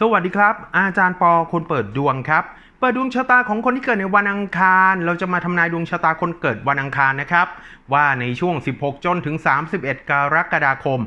สวัสดีครับ อาจารย์ปอคนเปิดดวงครับ เปิดดวงชะตาของคนที่เกิดในวันอังคาร เราจะมาทำนายดวงชะตาคนเกิดวันอังคารนะครับ ว่าในช่วง 16 จนถึง 31 กรกฎาคม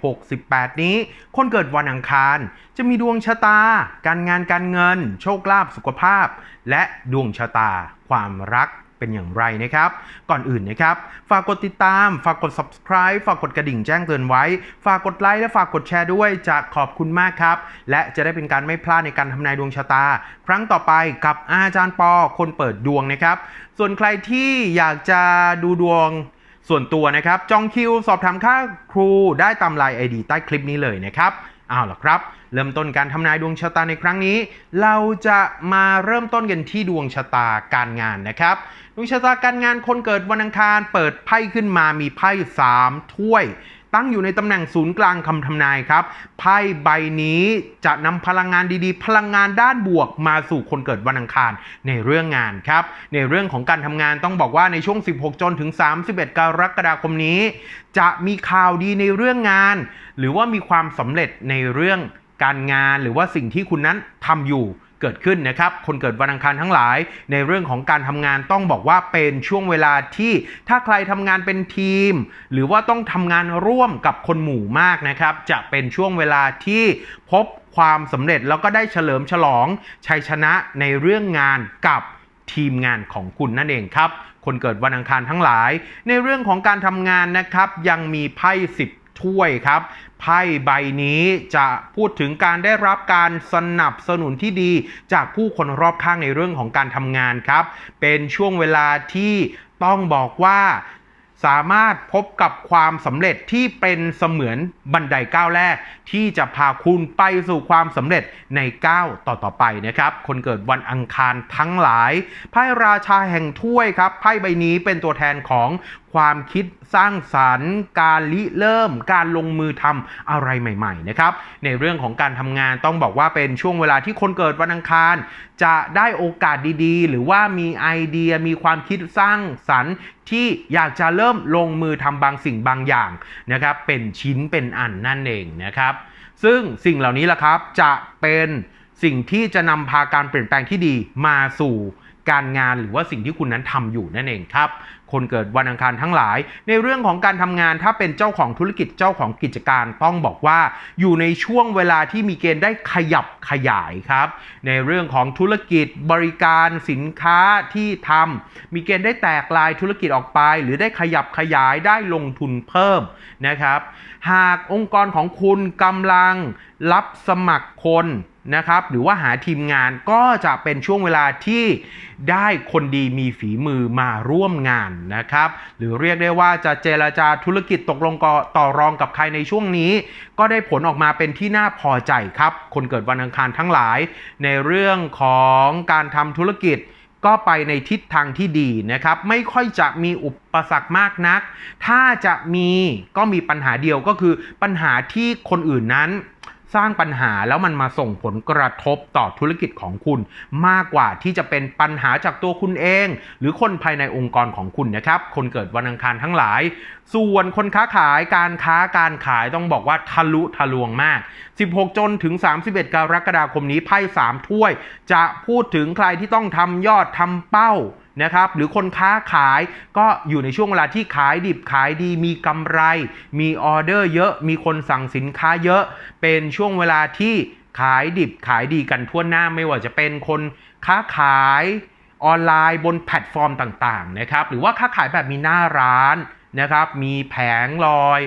2568 นี้ คนเกิดวันอังคาร จะมีดวงชะตา การงานการเงิน โชคลาภสุขภาพ และดวงชะตา ความรัก เป็นอย่างไรนะครับ ก่อนอื่นนะครับ ฝากกดติดตาม ฝากกด subscribe ฝากกดกระดิ่งแจ้งเตือนไว้ ฝากกดไลค์และฝากกดแชร์ด้วยจะขอบคุณมากครับ และจะได้เป็นการไม่พลาดในการทำนายดวงชะตา ครั้งต่อไปกับอาจารย์ปอคนเปิดดวงนะครับ ส่วนใครที่อยากจะดูดวงส่วนตัวนะครับ จองคิวสอบถามค่าครูได้ตามไลน์ ID ใต้คลิปนี้เลยนะครับ เอาล่ะครับ เริ่มต้นการทำนายดวงชะตาในครั้งนี้ เราจะมาเริ่มต้นกันที่ดวงชะตาการงานนะครับ ดวงชะตาการงานคนเกิดวันอังคารเปิดไพ่ขึ้นมามีไพ่สามถ้วย ตั้งอยู่ในตำแหน่งศูนย์กลางคำทำนายครับไพ่ใบนี้จะนำพลังงานดีๆ พลังงานด้านบวกมาสู่คนเกิดวันอังคารในเรื่องงานครับ ในเรื่องของการทำงานต้องบอกว่าในช่วง 16 จนถึง 31 กรกฎาคมนี้ จะมีข่าวดีในเรื่องงาน หรือว่ามีความสำเร็จในเรื่อง การงานหรือว่าสิ่งที่คุณนั้นทำอยู่เกิดขึ้นนะครับ คนเกิดวันอังคารทั้งหลาย ในเรื่องของการทำงานต้องบอกว่าเป็นช่วงเวลาที่ถ้าใครทำงานเป็นทีม หรือว่าต้องทำงานร่วมกับคนหมู่มากนะครับ จะเป็นช่วงเวลาที่พบความสำเร็จแล้วก็ได้เฉลิมฉลองชัยชนะในเรื่องงานกับทีมงานของคุณนั่นเองครับ คนเกิดวันอังคารทั้งหลาย ในเรื่องของการทำงานนะครับ ยังมีไพ่สิบ ถ้วยครับ ไพ่ใบนี้จะพูดถึงการได้รับการสนับสนุนที่ดี จากผู้คนรอบข้างในเรื่องของการทำงานครับ เป็นช่วงเวลาที่ต้องบอกว่าสามารถพบกับความสำเร็จที่เป็นเสมือนบันไดก้าวแรก ที่จะพาคุณไปสู่ความสำเร็จในก้าวต่อๆไปนะครับ คนเกิดวันอังคารทั้งหลายไพ่ราชาแห่งถ้วยครับไพ่ใบนี้เป็นตัวแทนของ ความคิดสร้างสรรค์ การริเริ่ม การลงมือทำอะไรใหม่ๆนะครับในเรื่องของการทำงานต้องบอกว่าเป็นช่วงเวลาที่คนเกิดวันอังคาร จะได้โอกาสดีๆ หรือว่ามีไอเดียมีความคิดสร้างสรรค์ที่อยากจะเริ่มลงมือทำบางสิ่งบางอย่างนะครับเป็นชิ้นเป็นอันนั่นเองนะครับซึ่งสิ่งเหล่านี้แหละครับจะเป็นสิ่งที่จะนำพาการเปลี่ยนแปลงที่ดีมาสู่ การงานหรือว่าสิ่งที่คุณนั้นทำอยู่นั่นเองครับ คนเกิดวันอังคารทั้งหลาย ในเรื่องของการทำงานถ้าเป็นเจ้าของธุรกิจเจ้าของกิจการต้องบอกว่า อยู่ในช่วงเวลาที่มีเกณฑ์ได้ขยับขยายครับ ในเรื่องของธุรกิจบริการสินค้าที่ทำมีเกณฑ์ได้แตกลายธุรกิจออกไป หรือได้ขยับขยายได้ลงทุนเพิ่มนะครับ หากองค์กรของคุณกำลังรับสมัครคน นะครับหรือว่าหาทีมงานก็จะเป็นช่วงเวลาที่ได้คนดีมีฝีมือมาร่วมงานนะครับ หรือเรียกได้ว่าจะเจรจาธุรกิจตกลงต่อรองกับใครในช่วงนี้ ก็ได้ผลออกมาเป็นที่น่าพอใจครับ คนเกิดวันอังคารทั้งหลาย ในเรื่องของการทำธุรกิจก็ไปในทิศทางที่ดีนะครับ ไม่ค่อยจะมีอุปสรรคมากนัก ถ้าจะมีก็มีปัญหาเดียวก็คือปัญหาที่คนอื่นนั้น สร้างปัญหาแล้วมันมาส่งผลกระทบต่อธุรกิจของคุณ มากกว่าที่จะเป็นปัญหาจากตัวคุณเอง หรือคนภายในองค์กรของคุณนะครับ คนเกิดวันอังคารทั้งหลาย ส่วนคนค้าขายการค้าการขายต้องบอกว่าทะลุทะลวงมาก 16 จนถึง 31 กรกฎาคมนี้ไพ่3ถ้วย จะพูดถึงใครที่ต้องทำยอดทำเป้า นะครับหรือคนค้าขายก็อยู่ในช่วงเวลาที่ขายดิบขายดี มีกำไร มีออเดอร์เยอะ มีคนสั่งสินค้าเยอะ เป็นช่วงเวลาที่ขายดิบขายดีกันทั่วหน้าไม่ว่าจะเป็นคนค้าขายออนไลน์บนแพลตฟอร์มต่างๆนะครับหรือว่าค้าขายแบบมีหน้าร้านนะครับมีแผงลอย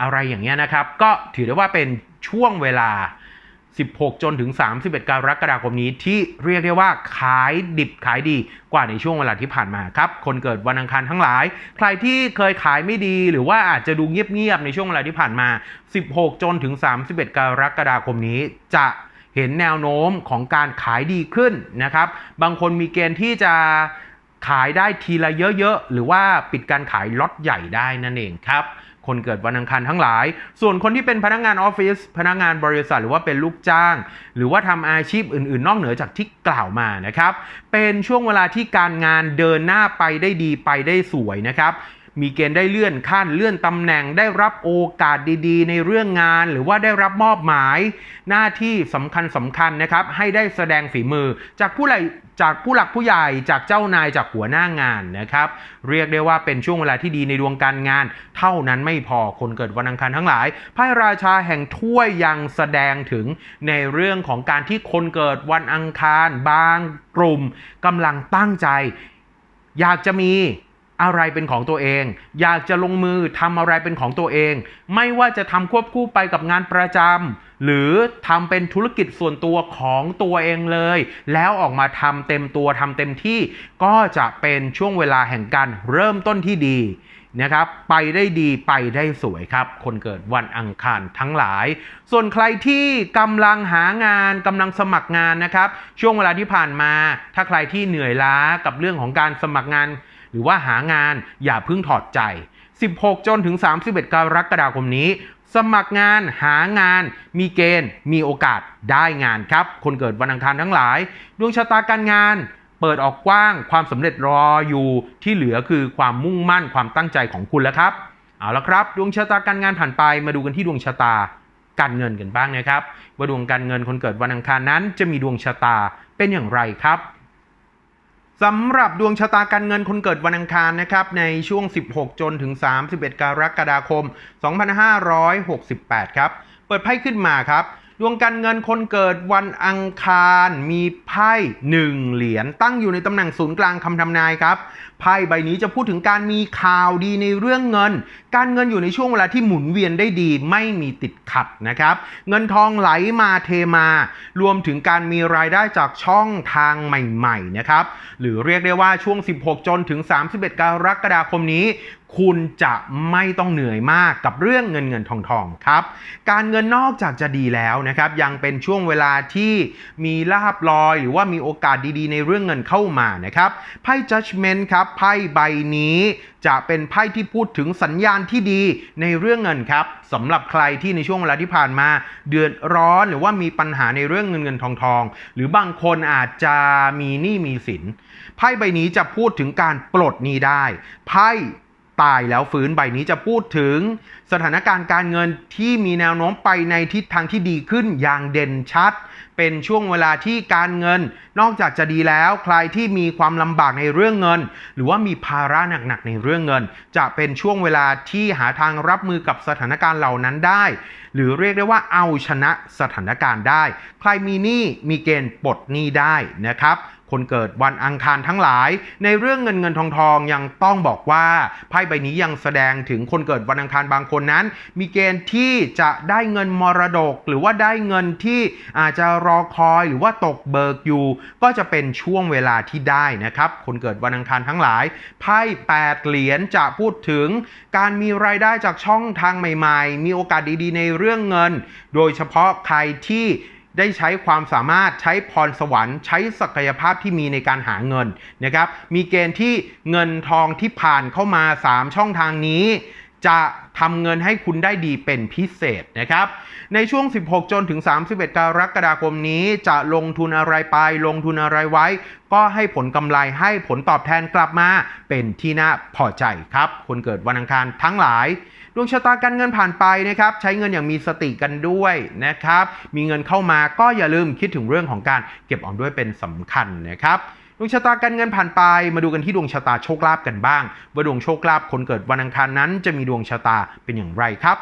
อะไรอย่างเงี้ยนะครับ ก็ถือได้ว่าเป็นช่วงเวลา 16 จนถึง 31 กรกฎาคมนี้ที่เรียกได้ว่าขายดิบขายดีกว่าในช่วงเวลาที่ผ่านมาครับ คนเกิดวันอังคารทั้งหลาย ใครที่เคยขายไม่ดีหรือว่าอาจจะดูเงียบๆในช่วงเวลาที่ผ่านมา 16 จนถึง 31 กรกฎาคมนี้จะเห็นแนวโน้มของการขายดีขึ้นนะครับ บางคนมีเกณฑ์ที่จะขายได้ทีละเยอะๆ หรือว่าปิดการขายล็อตใหญ่ได้นั่นเองครับ คนเกิดวันอังคารทั้งหลาย ส่วนคนที่เป็นพนักงานออฟฟิศ พนักงานบริษัท หรือว่าเป็นลูกจ้าง หรือว่าทำอาชีพอื่น ๆ นอกเหนือจากที่กล่าวมานะครับ เป็นช่วงเวลาที่การงานเดินหน้าไปได้ดีไปได้สวยนะครับ มีเกณฑ์ได้เลื่อนขั้นเลื่อนตำแหน่งได้รับโอกาสดีๆ ในเรื่องงาน หรือว่าได้รับมอบหมาย หน้าที่สำคัญสำคัญนะครับให้ได้แสดงฝีมือ จากผู้ใหญ่จากผู้หลักผู้ใหญ่จากเจ้านายจากหัวหน้างานนะครับ เรียกได้ว่าเป็นช่วงเวลาที่ดีในดวงการงาน เท่านั้นไม่พอคนเกิดวันอังคารทั้งหลายไพ่ราชาแห่งถ้วยยังแสดงถึงในเรื่องของการที่คนเกิดวันอังคารบางกลุ่มกำลังตั้งใจ อยากจะมี อะไรเป็นของตัวเอง อยากจะลงมือทำอะไรเป็นของตัวเอง ไม่ว่าจะทำควบคู่ไปกับงานประจำหรือทำเป็นธุรกิจส่วนตัวของตัวเองเลย แล้วออกมาทำเต็มตัวทำเต็มที่ ก็จะเป็นช่วงเวลาแห่งการเริ่มต้นที่ดีนะครับไปได้ดีไปได้สวยครับ คนเกิดวันอังคารทั้งหลาย ส่วนใครที่กำลังหางานกำลังสมัครงานนะครับ ช่วงเวลาที่ผ่านมา ถ้าใครที่เหนื่อยล้ากับเรื่องของการสมัครงาน หรือว่าหางานอย่าเพิ่งถอดใจ 16 จนถึง 31 กรกฎาคมนี้ สมัครงานหางาน มีเกณฑ์ มีโอกาสได้งานครับ คนเกิดวันอังคารทั้งหลาย ดวงชะตาการงานเปิดออกกว้างความสำเร็จรออยู่ที่เหลือคือความมุ่งมั่นความตั้งใจของคุณแล้วครับเอาละครับ ดวงชะตาการงานผ่านไปมาดูกันที่ดวงชะตาการเงินกันบ้างนะครับว่าดวงการเงินคนเกิดวันอังคารนั้น จะมีดวงชะตาเป็นอย่างไรครับ สำหรับดวงชะตาการเงินคนเกิดวันอังคารนะครับในช่วง 16 จนถึง 31 กรกฎาคม 2568 ครับ เปิดไพ่ขึ้นมาครับ ดวงการเงินคนเกิดวันอังคารมีไพ่1เหรียญตั้งอยู่ในตำแหน่งศูนย์กลางคำทำนายครับไพ่ใบนี้จะพูดถึงการมีข่าวดีในเรื่องเงิน การเงินอยู่ในช่วงเวลาที่หมุนเวียนได้ดี ไม่มีติดขัดนะครับ เงินทองไหลมาเทมา รวมถึงการมีรายได้จากช่องทางใหม่ๆนะครับหรือเรียกได้ว่าช่วง 16 จนถึง 31 กรกฎาคมนี้ คุณจะไม่ต้องเหนื่อยมากกับเรื่องเงินเงินทองทองครับ การเงินนอกจากจะดีแล้วนะครับ ยังเป็นช่วงเวลาที่มีลาบลอย หรือว่ามีโอกาสดีๆ ในเรื่องเงินเข้ามานะครับไพ่ judgment ครับไพ่ใบนี้จะเป็นไพ่ที่พูดถึงสัญญาณที่ดีในเรื่องเงินครับสำหรับใครที่ในช่วงเวลาที่ผ่านมา เดือดร้อนหรือว่ามีปัญหาในเรื่องเงินเงินทองทอง หรือบางคนอาจจะมีหนี้มีสินไพ่ใบนี้จะพูดถึงการปลดหนี้ได้ไพ่ ตายแล้วฟื้นใบนี้จะพูดถึง สถานการณ์การเงินที่มีแนวโน้มไปในทิศทางที่ดีขึ้นอย่างเด่นชัด เป็นช่วงเวลาที่การเงิน นอกจากจะดีแล้วใครที่มีความลำบากในเรื่องเงิน หรือว่ามีภาระหนักๆในเรื่องเงิน จะเป็นช่วงเวลาที่หาทางรับมือกับสถานการณ์เหล่านั้นได้ หรือเรียกได้ว่าเอาชนะสถานการณ์ได้ ใครมีหนี้มีเกณฑ์ปลดหนี้ได้นะครับคนเกิดวันอังคารทั้งหลาย ในเรื่องเงินเงินทองทองยังต้องบอกว่าไพ่ใบนี้ยังแสดงถึงคนเกิดวันอังคารบางคนนั้น มีเกณฑ์ที่จะได้เงินมรดก หรือว่าได้เงินที่อาจจะรอคอยหรือว่าตกเบิกอยู่ ก็จะเป็นช่วงเวลาที่ได้นะครับ คนเกิดวันอังคารทั้งหลายไพ่8เหรียญจะพูดถึง การมีรายได้จากช่องทางใหม่ ๆ มีโอกาสดีๆ ในเรื่องเงิน โดยเฉพาะใครที่ ได้ใช้ความสามารถใช้พรสวรรค์ ใช้ศักยภาพที่มีในการหาเงินนะครับ มีเกณฑ์ที่เงินทองที่ผ่านเข้ามา 3 ช่องทางนี้ จะทำเงินให้คุณได้ดีเป็นพิเศษนะครับ ในช่วง 16 จนถึง 31 กรกฎาคมนี้จะลงทุนอะไรไป ลงทุนอะไรไว้ ก็ให้ผลกำไรให้ผลตอบแทนกลับมา เป็นที่น่าพอใจครับ คนเกิดวันอังคารทั้งหลายดวงชะตาการเงินผ่านไปนะครับ ใช้เงินอย่างมีสติกันด้วยนะครับ มีเงินเข้ามาก็อย่าลืมคิดถึงเรื่องของการเก็บออมด้วยเป็นสำคัญนะครับ ดวงชะตาการเงินผ่านไปมาดูกันที่ดวงชะตาโชคลาภกันบ้าง ว่าดวงโชคลาภคนเกิดวันอังคารนั้นจะมีดวงชะตาเป็นอย่างไรครับ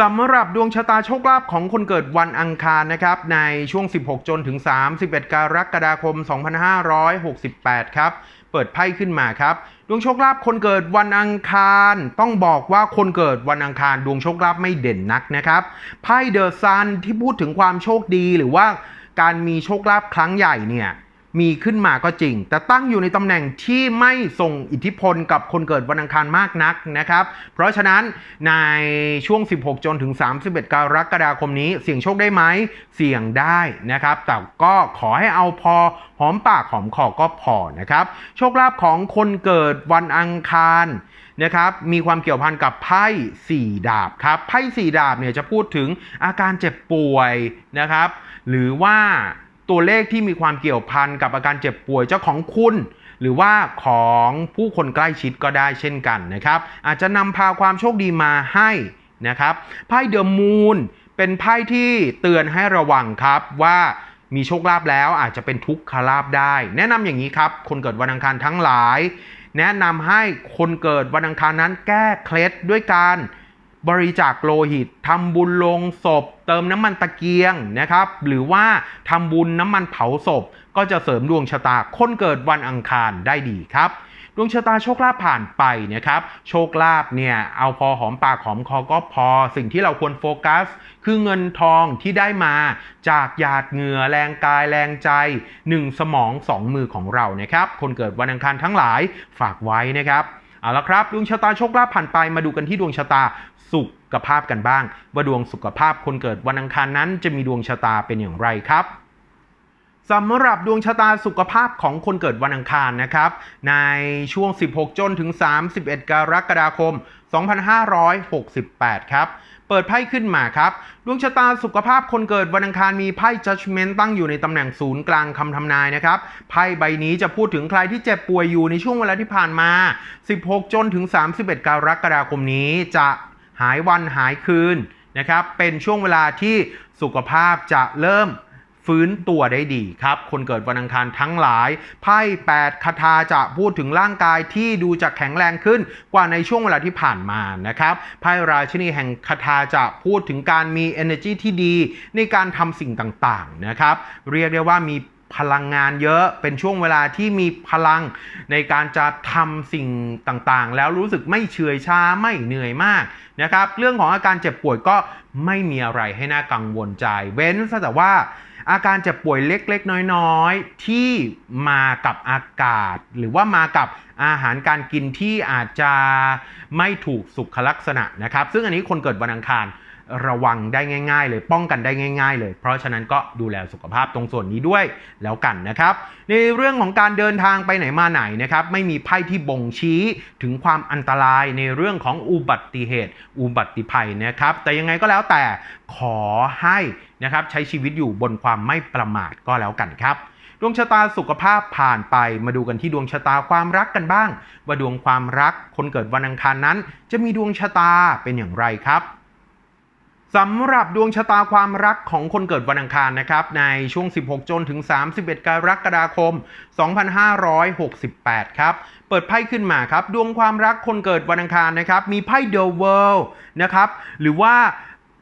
สำหรับดวงชะตาโชคลาภของคนเกิดวันอังคารนะครับในช่วง 16 จนถึง 31 กรกฎาคม 2568 ครับ เปิดไพ่ขึ้นมาครับ ดวงโชคลาภคนเกิดวันอังคาร ต้องบอกว่าคนเกิดวันอังคารดวงโชคลาภไม่เด่นนักนะครับไพ่เดอะซันที่พูดถึงความโชคดีหรือว่าการมีโชคลาภครั้งใหญ่เนี่ย มีขึ้นมาก็จริง แต่ตั้งอยู่ในตำแหน่งที่ไม่ส่งอิทธิพลกับคนเกิดวันอังคารมากนักนะครับ เพราะฉะนั้นในช่วง 16 จนถึง 31 กรกฎาคมนี้ เสี่ยงโชคได้ไหม เสี่ยงได้นะครับ แต่ก็ขอให้เอาพอหอมปากหอมคอก็พอนะครับ โชคลาภของคนเกิดวันอังคารนะครับมีความเกี่ยวพันกับไพ่สี่ดาบครับไพ่สี่ดาบเนี่ยจะพูดถึงอาการเจ็บป่วยนะครับ หรือว่า ตัวเลขที่มีความเกี่ยวพันกับอาการเจ็บป่วยเจ้าของคุณ หรือว่าของผู้คนใกล้ชิดก็ได้เช่นกันนะครับ อาจจะนำพาความโชคดีมาให้นะครับไพ่เดอะมูนเป็นไพ่ที่เตือนให้ระวังครับว่ามีโชคลาภแล้วอาจจะเป็นทุกขลาภได้ แนะนำอย่างนี้ครับ คนเกิดวันอังคารทั้งหลาย แนะนำให้คนเกิดวันอังคารนั้นแก้เคล็ดด้วยการ บริจาคโลหิตทำบุญลงศพ เติมน้ำมันตะเกียงนะครับ หรือว่าทำบุญน้ำมันเผาศพ ก็จะเสริมดวงชะตาคนเกิดวันอังคารได้ดีครับดวงชะตาโชคลาภผ่านไปนะครับ โชคลาภเนี่ยเอาพอหอมปากหอมคอก็พอ สิ่งที่เราควรโฟกัส คือเงินทองที่ได้มาจากหยาดเหงื่อแรงกายแรงใจหนึ่งสมองสองมือของเรานะครับ คนเกิดวันอังคารทั้งหลายฝากไว้นะครับ เอาละครับดวงชะตาโชคลาภผ่านไปมาดูกันที่ดวงชะตาสุขภาพกันบ้าง ว่าดวงสุขภาพคนเกิดวันอังคารนั้นจะมีดวงชะตาเป็นอย่างไรครับสำหรับดวงชะตาสุขภาพของคนเกิดวันอังคารนะครับ ในช่วง 16 จนถึง 31 กรกฎาคม 2568 ครับ เปิดไพ่ขึ้นมาครับ ดวงชะตาสุขภาพคนเกิดวันอังคารมีไพ่ Judgment ตั้งอยู่ในตำแหน่งศูนย์กลางคำทำนายนะครับ ไพ่ใบนี้จะพูดถึงใครที่เจ็บป่วยอยู่ในช่วงเวลาที่ผ่านมา 16 จนถึง 31 กรกฎาคมนี้จะหายวันหายคืนนะครับ เป็นช่วงเวลาที่สุขภาพจะเริ่ม ฟื้นตัวได้ดีครับ คนเกิดวันอังคารทั้งหลาย ไพ่ 8 คาถาจะพูดถึงร่างกายที่ดูจะแข็งแรงขึ้นกว่าในช่วงเวลาที่ผ่านมานะครับ ไพ่ราชินีแห่งคาถาจะพูดถึงการมี energy ที่ดีในการทำสิ่งต่างๆนะครับ เรียกได้ว่ามีพลังงานเยอะเป็นช่วงเวลาที่มีพลังในการจะทำสิ่งต่างๆ แล้วรู้สึกไม่เฉื่อยชาไม่เหนื่อยมากนะครับ เรื่องของอาการเจ็บป่วยก็ไม่มีอะไรให้น่ากังวลใจ เว้นซะแต่ว่า อาการเจ็บป่วยเล็กๆ น้อยๆ ที่มากับอากาศ หรือว่ามากับอาหารการกินที่อาจจะไม่ถูกสุขลักษณะนะครับ ซึ่งอันนี้คนเกิดวันอังคาร ระวังได้ง่าย ๆ เลยป้องกันได้ง่าย ๆ เลย เพราะฉะนั้นก็ดูแลสุขภาพตรงส่วนนี้ด้วยแล้วกันนะครับ ในเรื่องของการเดินทางไปไหนมาไหนนะครับไม่มีไพ่ที่บ่งชี้ถึงความอันตรายในเรื่องของอุบัติเหตุ อุบัติภัยนะครับ แต่ยังไงก็แล้วแต่ขอให้นะครับใช้ชีวิตอยู่บนความไม่ประมาทก็แล้วกันครับดวงชะตาสุขภาพผ่านไปมาดูกันที่ดวงชะตาความรักกันบ้าง ว่าดวงความรักคนเกิดวันอังคารนั้น จะมีดวงชะตาเป็นอย่างไรครับ สำหรับดวงชะตาความรักของคนเกิดวันอังคารนะครับ ในช่วง 16 จนถึง 31 กรกฎาคม 2568 ครับ เปิดไพ่ขึ้นมาครับ ดวงความรักคนเกิดวันอังคารนะครับ มีไพ่ The World นะครับ หรือว่า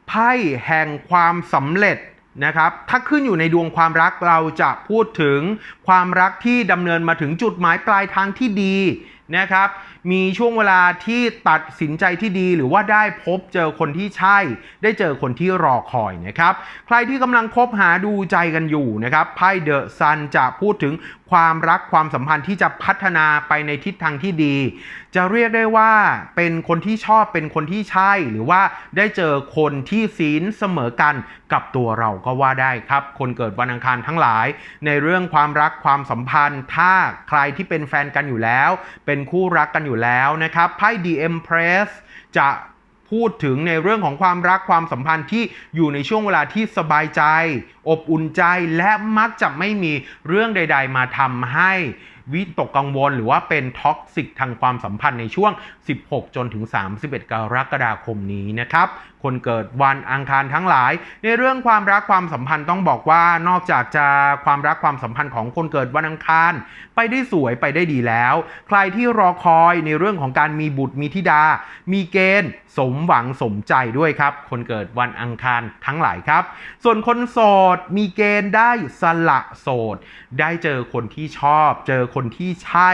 ไพ่แห่งความสำเร็จนะครับ ถ้าขึ้นอยู่ในดวงความรักเราจะพูดถึงความรักที่ดำเนินมาถึงจุดหมายปลายทางที่ดี นะครับ มีช่วงเวลาที่ตัดสินใจที่ดีหรือว่าได้พบเจอคนที่ใช่ ได้เจอคนที่รอคอยนะครับ ใครที่กำลังคบหาดูใจกันอยู่นะครับไพ่เดอะซันจะพูดถึงความรักความสัมพันธ์ที่จะพัฒนาไปในทิศทางที่ดี จะเรียกได้ว่าเป็นคนที่ชอบเป็นคนที่ใช่ หรือว่าได้เจอคนที่ศีลเสมอกันกับตัวเราก็ว่าได้ครับ คนเกิดวันอังคารทั้งหลาย ในเรื่องความรักความสัมพันธ์ ถ้าใครที่เป็นแฟนกันอยู่แล้ว เป็นคู่รักกันอยู่แล้วนะครับไพ่ The Empress จะพูดถึงในเรื่องของความรักความสัมพันธ์ที่อยู่ในช่วงเวลาที่สบายใจ อบอุ่นใจและมักจะไม่มีเรื่องใด ๆ มาทำให้ วิตกกังวลหรือว่าเป็นท็อกซิกทางความสัมพันธ์ในช่วง 16 จนถึง 31 กรกฎาคมนี้นะครับ คนเกิดวันอังคารทั้งหลาย ในเรื่องความรักความสัมพันธ์ต้องบอกว่านอกจากจะความรักความสัมพันธ์ของคนเกิดวันอังคาร ไปได้สวยไปได้ดีแล้ว ใครที่รอคอยในเรื่องของการมีบุตรมีธิดา มีเกณฑ์ สมหวังสมใจด้วยครับ คนเกิดวันอังคารทั้งหลายครับ ส่วนคนโสดมีเกณฑ์ได้สละโสด ได้เจอคนที่ชอบ เจอคนที่ใช่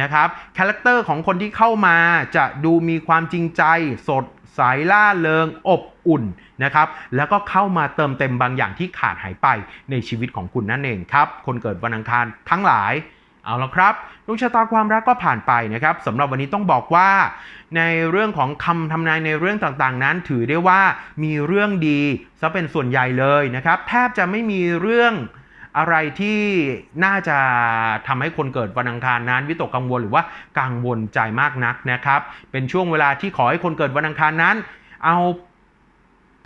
นะครับคาแรคเตอร์ของคนที่เข้ามาจะดูมีความจริงใจสดใสล่าเริงอบอุ่นนะครับแล้วก็เข้ามาเติมเต็มบางอย่างที่ขาดหายไปในชีวิตของคุณนั่นเองครับคนเกิดวันอังคารทั้งหลายเอาละครับดวงชะตาความรักก็ผ่านไปนะครับสำหรับวันนี้ต้องบอกว่า ในเรื่องของคำทำนายในเรื่องต่างๆ นั้นถือได้ว่ามีเรื่องดีซะเป็นส่วนใหญ่เลยนะครับ แทบจะไม่มีเรื่อง อะไรที่น่าจะทำให้คนเกิดวันอังคารนั้น วิตกกังวลหรือว่ากังวลใจมากนักนะครับ เป็นช่วงเวลาที่ขอให้คนเกิดวันอังคารนั้น เอา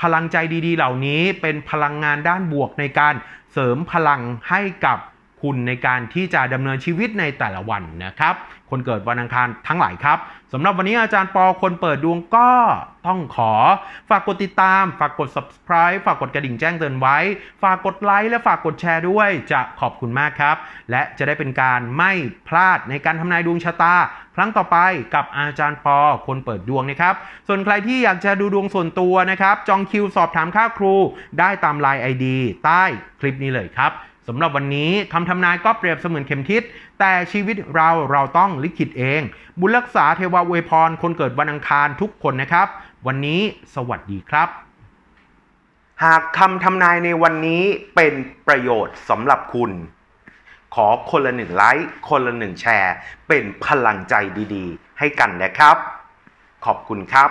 พลังใจดีๆ เหล่านี้เป็นพลังงานด้านบวกในการเสริมพลังให้กับ คุณในการที่จะดำเนินชีวิตในแต่ละวันนะครับ คนเกิดวันอังคารทั้งหลายครับสำหรับวันนี้อาจารย์ปอคนเปิดดวงก็ต้องขอ ฝากกดติดตาม ฝากกด subscribe ฝากกดกระดิ่งแจ้งเตือนไว้ ฝากกดไลค์และฝากกดแชร์ด้วยจะขอบคุณมากครับ และจะได้เป็นการไม่พลาดในการทำนายดวงชะตา ครั้งต่อไปกับอาจารย์ปอคนเปิดดวงนะครับ ส่วนใครที่อยากจะดูดวงส่วนตัวนะครับ จองคิวสอบถามค่าครู ได้ตามไลน์ ID ใต้คลิปนี้เลยครับสำหรับวันนี้คำทำนายก็เปรียบเสมือนเข็มทิศ แต่ชีวิตเราเราต้องลิขิตเอง บุญรักษาเทวาอวยพร คนเกิดวันอังคารทุกคนนะครับ วันนี้สวัสดีครับ หากคำทำนายในวันนี้เป็นประโยชน์สำหรับคุณ ขอคนละหนึ่งไลค์คนละหนึ่งแชร์ เป็นพลังใจดีๆ ให้กันนะครับ ขอบคุณครับ